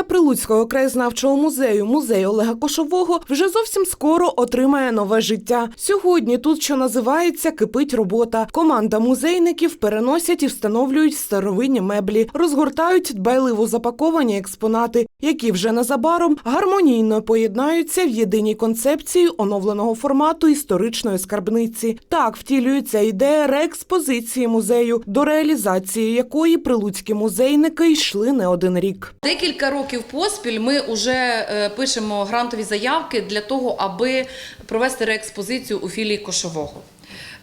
Філія Прилуцького краєзнавчого музею, музей Олега Кошового, вже зовсім скоро отримає нове життя. Сьогодні тут, що називається, кипить робота. Команда музейників переносять і встановлюють старовинні меблі, розгортають дбайливо запаковані експонати, які вже незабаром гармонійно поєднаються в єдиній концепції оновленого формату історичної скарбниці. Так втілюється ідея реекспозиції музею, до реалізації якої прилуцькі музейники йшли не один рік. Декілька років поспіль ми вже пишемо грантові заявки для того, аби провести реекспозицію у філії Кошового.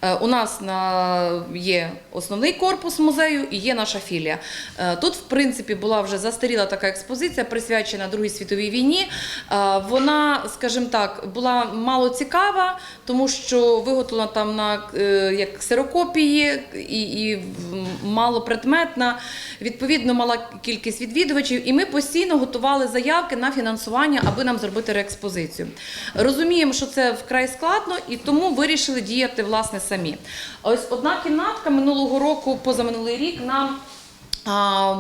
Е, У нас на- є основний корпус музею і є наша філія. Е, Тут, в принципі, була вже застаріла така експозиція, присвячена Другій світовій війні. Е, Вона, скажімо так, була мало цікава, тому що виготовлена там на як ксерокопії і, і мало предметна. Відповідно, мала кількість відвідувачів, і ми постійно готували заявки на фінансування, аби нам зробити реекспозицію. Розуміємо, що це вкрай складно, і тому вирішили діяти власне самі. Ось одна кімнатка минулого року, позаминулий рік, нам.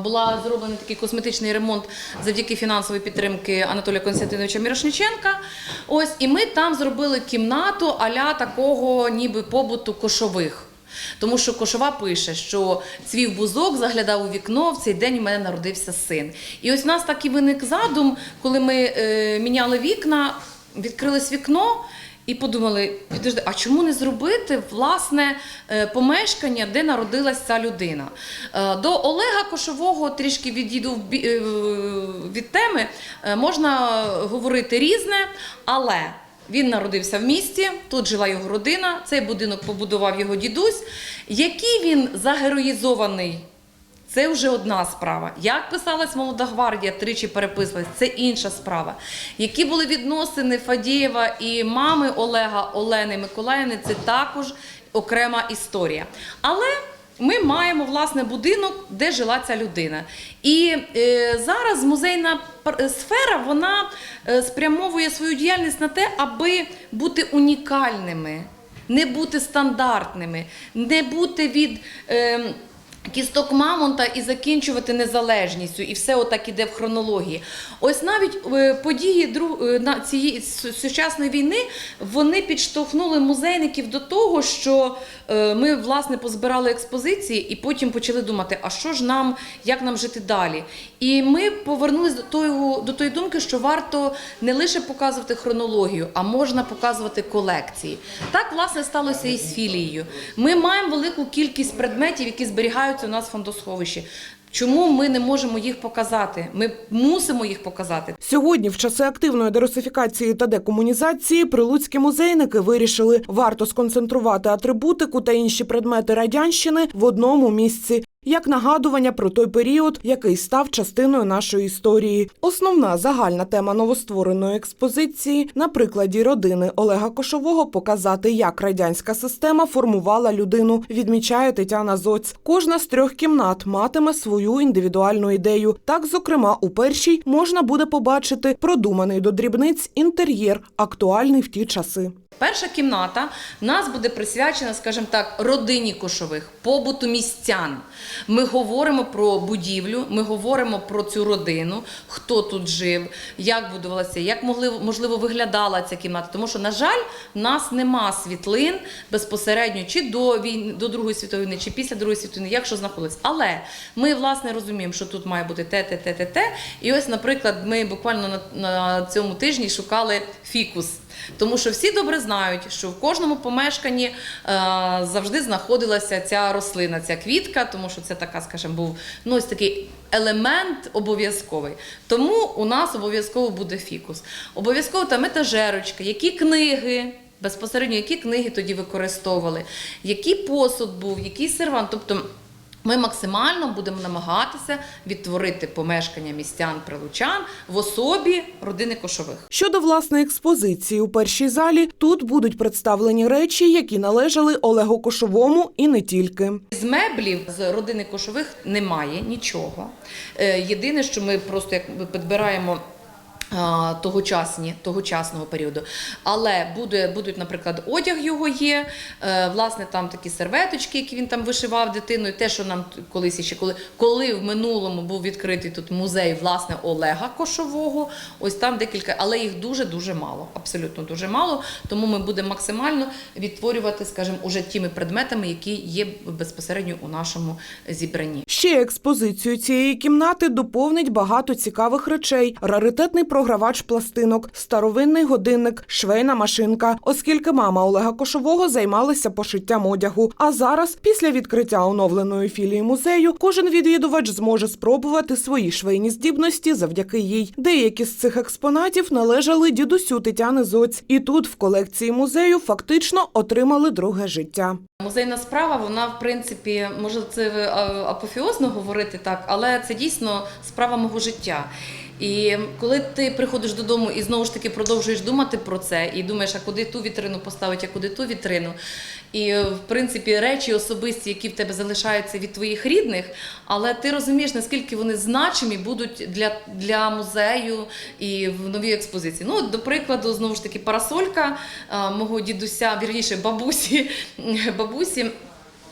Була зроблений такий косметичний ремонт завдяки фінансової підтримки Анатолія Константиновича Мірошниченка. Ось і ми там зробили кімнату аля такого, ніби побуту кошових. Тому що Кошова пише, що цвів бузок, заглядав у вікно, в цей день у мене народився син. І ось у нас так і виник задум, коли ми е, міняли вікна, відкрилось вікно. І подумали, підожди, а чому не зробити власне е, помешкання, де народилась ця людина? Е, До Олега Кошового трішки відійду е, від теми. Можна говорити різне, але він народився в місті, тут жила його родина, цей будинок побудував його дідусь. Який він загероїзований це вже одна справа. Як писалась молода гвардія, тричі переписувалась, це інша справа. Які були відносини Фадієва і мами Олега Олени Миколаївни, це також окрема історія. Але ми маємо власне будинок, де жила ця людина. І е, зараз музейна пар- сфера вона е, спрямовує свою діяльність на те, аби бути унікальними, не бути стандартними, не бути від. Е, Кісток Мамонта і закінчувати незалежністю, і все отак іде в хронології. Ось навіть е, події е, на цієї сучасної війни вони підштовхнули музейників до того, що е, ми власне позбирали експозиції і потім почали думати, а що ж нам, як нам жити далі? І ми повернулися до тої, до тої думки, що варто не лише показувати хронологію, а можна показувати колекції. Так, власне, сталося і з філією. Ми маємо велику кількість предметів, які зберігаються у нас в фондосховищі. Чому ми не можемо їх показати? Ми мусимо їх показати. Сьогодні, в часи активної дерусифікації та декомунізації, прилуцькі музейники вирішили варто сконцентрувати атрибутику та інші предмети радянщини в одному місці. Як нагадування про той період, який став частиною нашої історії, основна загальна тема новоствореної експозиції на прикладі родини Олега Кошового показати, як радянська система формувала людину, відмічає Тетяна Зоць. Кожна з трьох кімнат матиме свою індивідуальну ідею. Так, зокрема, у першій можна буде побачити продуманий до дрібниць інтер'єр, актуальний в ті часи. Перша кімната в нас буде присвячена, скажімо так, родині кошових, побуту містян. Ми говоримо про будівлю, ми говоримо про цю родину, хто тут жив, як будувалася, як можливо виглядала ця кімната. Тому що, на жаль, в нас нема світлин безпосередньо чи до війни, до Другої світової чи після Другої світової війни, як що знаходилось. Але ми власне розуміємо, що тут має бути те, те, те, те, те. І ось, наприклад, ми буквально на, на цьому тижні шукали фікус. Тому що всі добре знають, що в кожному помешканні е, завжди знаходилася ця рослина, ця квітка, тому що це така, скажімо, був ну, ось такий елемент обов'язковий. Тому у нас обов'язково буде фікус. Обов'язково там етажерочка, які книги. Безпосередньо, які книги тоді використовували, який посуд був, який сервант. Тобто ми максимально будемо намагатися відтворити помешкання містян прилучан в особі родини кошових. Щодо власної експозиції у першій залі, тут будуть представлені речі, які належали Олегу Кошовому, і не тільки. З меблів з родини кошових немає нічого. Е, Єдине, що ми просто як підбираємо Тогочасні, тогочасного періоду. Але буде, будуть, наприклад, одяг його є, е, власне, там такі серветочки, які він там вишивав дитиною. Те, що нам колись ще коли, коли в минулому був відкритий тут музей власне Олега Кошового, ось там декілька, але їх дуже дуже мало, абсолютно дуже мало. Тому ми будемо максимально відтворювати, скажімо, уже тими предметами, які є безпосередньо у нашому зібранні. Ще експозицію цієї кімнати доповнить багато цікавих речей: раритетний програвач пластинок, старовинний годинник, швейна машинка, оскільки мама Олега Кошового займалася пошиттям одягу. А зараз, після відкриття оновленої філії музею, кожен відвідувач зможе спробувати свої швейні здібності завдяки їй. Деякі з цих експонатів належали дідусю Тетяни Зоць, і тут в колекції музею фактично отримали друге життя. Музейна справа, вона в принципі, може це е, апофіозно говорити так, але це дійсно справа мого життя. І коли ти приходиш додому і знову ж таки продовжуєш думати про це, і думаєш, а куди ту вітрину поставити, а куди ту вітрину. І е, в принципі речі особисті, які в тебе залишаються від твоїх рідних, але ти розумієш, наскільки вони значимі будуть для, для музею і в новій експозиції. Ну, до прикладу, знову ж таки, парасолька а, мого дідуся, вірніше, бабусі, бабусі.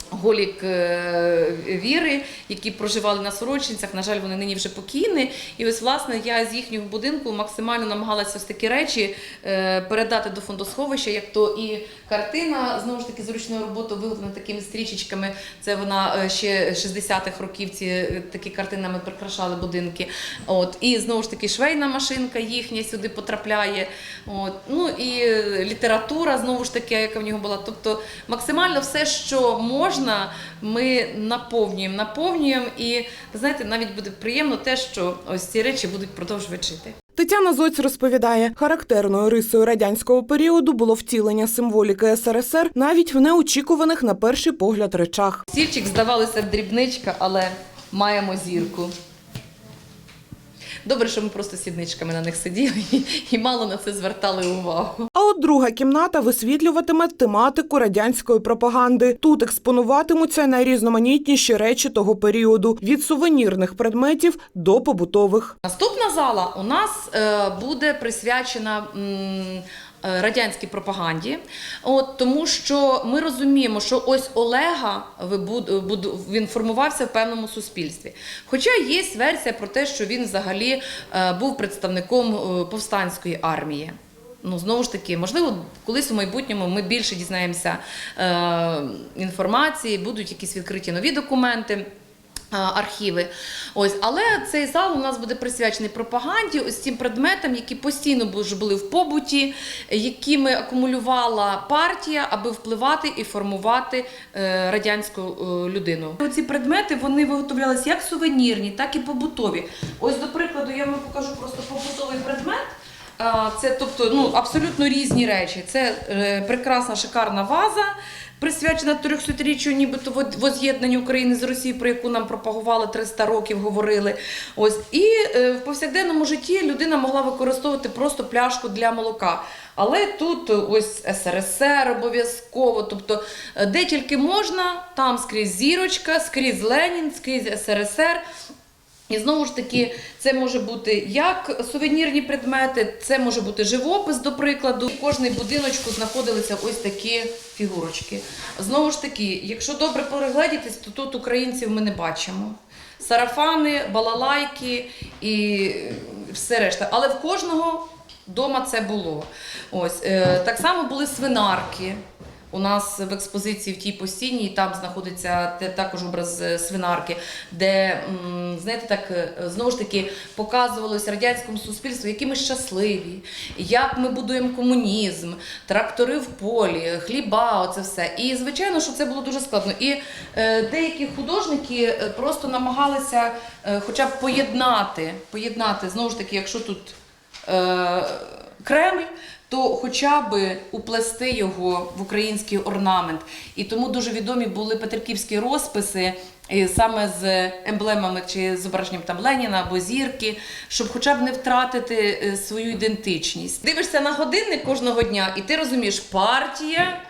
Голік е, віри, які проживали на Сорочинцях. На жаль, вони нині вже покійні. І ось, власне, я з їхнього будинку максимально намагалася ось такі речі е, передати до фондосховища, як то і картина, знову ж таки, з ручної роботи виготовлена такими стрічечками. Це вона е, ще 60-х років ці такі картинами прикрашали будинки. От. І знову ж таки швейна машинка їхня сюди потрапляє. От. Ну і література, знову ж таки, яка в нього була. Тобто максимально все, що можна, ми наповнюємо, наповнюємо. І ви знаєте, навіть буде приємно те, що ось ці речі будуть продовжувати жити. Тетяна Зоць розповідає, характерною рисою радянського періоду було втілення символіки СРСР навіть в неочікуваних на перший погляд речах. Стільчик здавалося дрібничка, але маємо зірку. Добре, що ми просто сідничками на них сиділи і мало на це звертали увагу. От друга кімната висвітлюватиме тематику радянської пропаганди. Тут експонуватимуться найрізноманітніші речі того періоду від сувенірних предметів до побутових. Наступна зала у нас е, буде присвячена. е, Радянській пропаганді, от тому що ми розуміємо, що ось Олега він формувався в певному суспільстві. Хоча є версія про те, що він взагалі е, був представником повстанської армії. Ну, знову ж таки, можливо, колись у майбутньому ми більше дізнаємося е, інформації, будуть якісь відкриті нові документи. Архіви, ось, але цей зал у нас буде присвячений пропаганді, ось цим предметам, які постійно були в побуті, якими акумулювала партія, аби впливати і формувати е, радянську е, людину. Ці предмети вони виготовлялися як сувенірні, так і побутові. Ось, до прикладу, я вам покажу просто побутовий предмет. А, Це тобто ну, абсолютно різні речі. Це е, прекрасна шикарна ваза, присвячена 300-річчю нібито во- воз'єднанню України з Росією, про яку нам пропагували 300 років, говорили. Ось. І е, в повсякденному житті людина могла використовувати просто пляшку для молока. Але тут е, ось СРСР обов'язково. Тобто, е, де тільки можна, там скрізь зірочка, скрізь Ленін, скрізь СРСР. І знову ж таки, це може бути як сувенірні предмети, це може бути живопис, до прикладу. В кожній будиночку знаходилися ось такі фігурочки. Знову ж таки, якщо добре перегледітись, то тут українців ми не бачимо. Сарафани, балалайки і все решта. Але в кожного вдома це було. Ось е, так само були свинарки. У нас в експозиції в тій постійній там знаходиться також образ е, свинарки, де знаєте, так е, знову ж таки показувалось радянському суспільству, які ми щасливі, як ми будуємо комунізм, трактори в полі, хліба, оце все. І звичайно, що це було дуже складно. І е, деякі художники просто намагалися, хоча б поєднати, поєднати знову ж таки, якщо тут Кремль, то хоча б уплести його в український орнамент. І тому дуже відомі були петриківські розписи. І Саме з емблемами чи зображенням там Леніна або зірки, щоб хоча б не втратити е, свою ідентичність. Дивишся на годинник кожного дня, і ти розумієш, партія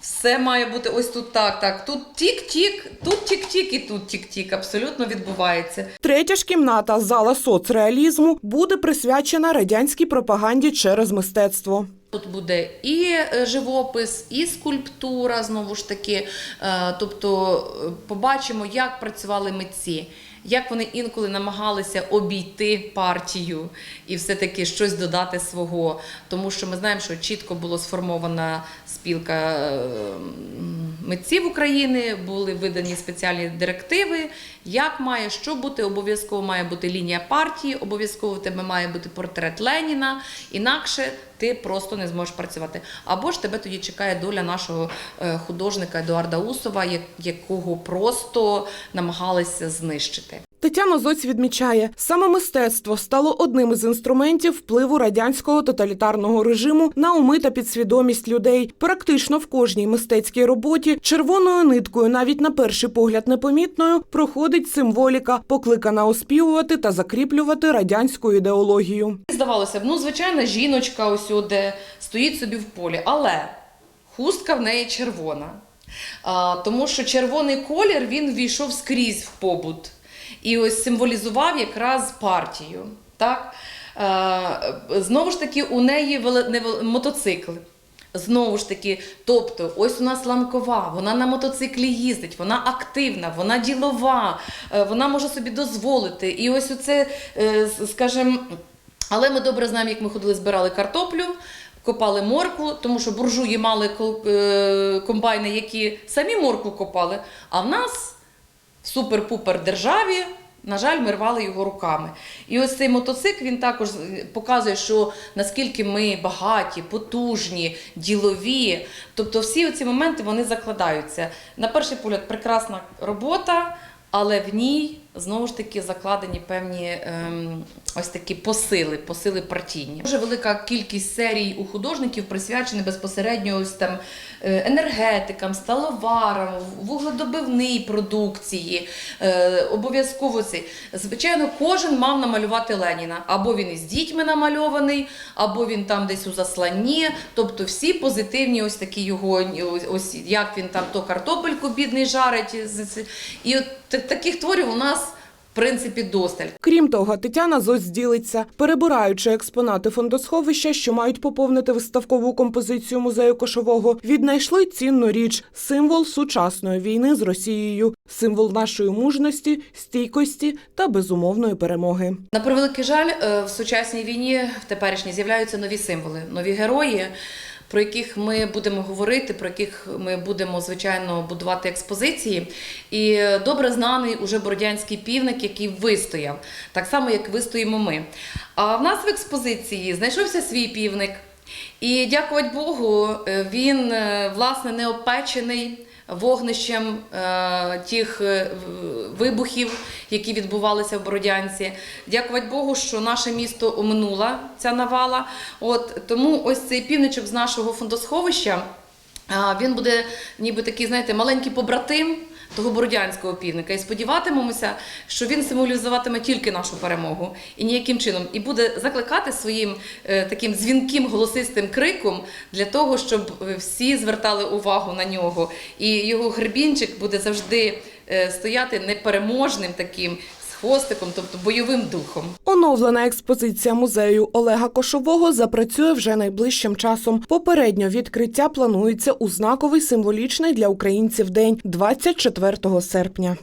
Все має бути ось тут так, так. Тут тік-тік, тут тік-тік і тут тік-тік. Абсолютно відбувається. Третя ж кімната зала соцреалізму буде присвячена радянській пропаганді через мистецтво. Тут буде і е, живопис, і скульптура, знову ж таки. Е, Тобто е, побачимо, як працювали митці, як вони інколи намагалися обійти партію і все-таки щось додати свого. Тому що ми знаємо, що чітко була сформована спілка е, митців України, були видані спеціальні директиви, як має що бути, обов'язково має бути лінія партії, обов'язково в тебе має бути портрет Леніна, інакше ти просто не зможеш працювати. Або ж тебе тоді чекає доля нашого е, художника Едуарда Усова, якого просто намагалися знищити. Тетяна Зоць відмічає, саме мистецтво стало одним із інструментів впливу радянського тоталітарного режиму на уми та підсвідомість людей. Практично в кожній мистецькій роботі червоною ниткою, навіть на перший погляд непомітною, проходить символіка, покликана оспівувати та закріплювати радянську ідеологію. Здавалося б, ну звичайна жіночка ось де стоїть собі в полі, але хустка в неї червона. Тому що червоний колір він ввійшов скрізь в побут і ось символізував якраз партію. Так? А, знову ж таки, у неї мотоцикл. Знову ж таки, тобто, ось у нас ланкова, вона на мотоциклі їздить, вона активна, вона ділова, е, вона може собі дозволити. І ось оце, е, скажімо, але ми добре знаємо, як ми ходили, збирали картоплю, копали моркву, тому що буржуї мали е, комбайни, які самі моркву копали. А в нас супер-пупер державі. На жаль, ми рвали його руками. І ось цей мотоцикл він також е, показує, що наскільки ми багаті, потужні, ділові. Тобто всі ці моменти вони закладаються. На перший погляд, прекрасна робота, але в ній знову ж таки закладені певні ем, ось такі посили, посили партійні. Дуже велика кількість серій у художників присвячені безпосередньо ось там е, енергетикам, сталоварам, вугледобивній продукції. Е, обов'язково цей. Звичайно, кожен мав намалювати Леніна. Або він із дітьми намальований, або він там десь у засланні. Тобто всі позитивні, ось такі його, ось, як він там то картопельку бідний жарить. І от таких творів у нас в принципі досталь. Крім того, Тетяна Зоць ділиться, перебираючи експонати фондосховища, що мають поповнити виставкову композицію музею кошового, віднайшли цінну річ символ сучасної війни з Росією, символ нашої мужності, стійкості та безумовної перемоги. На превеликий жаль, е, в сучасній війні в теперішній з'являються нові символи, нові герої, про яких ми будемо говорити, про яких ми будемо звичайно будувати експозиції. І добре знаний уже бородянський півник, який вистояв, так само як вистоїмо ми. А в нас в експозиції знайшовся свій півник. І дякувати Богу, е, він е, власне не опечений вогнищем е, тих е, вибухів, які відбувалися в Бородянці. Дякувати Богу, що наше місто оминула ця навала. От тому ось цей півничок з нашого фондосховища. Він буде ніби такий, знаєте, маленький побратим того бородянського півника. І сподіватимемося, що він символізуватиме тільки нашу перемогу і ніяким чином. І буде закликати своїм е, таким дзвінким голосистим криком для того, щоб е, всі звертали увагу на нього. І його гребінчик буде завжди е, стояти непереможним таким хвостиком, тобто бойовим духом. Оновлена експозиція музею Олега Кошового запрацює вже найближчим часом. Попередньо відкриття планується у знаковий символічний для українців день 24 серпня.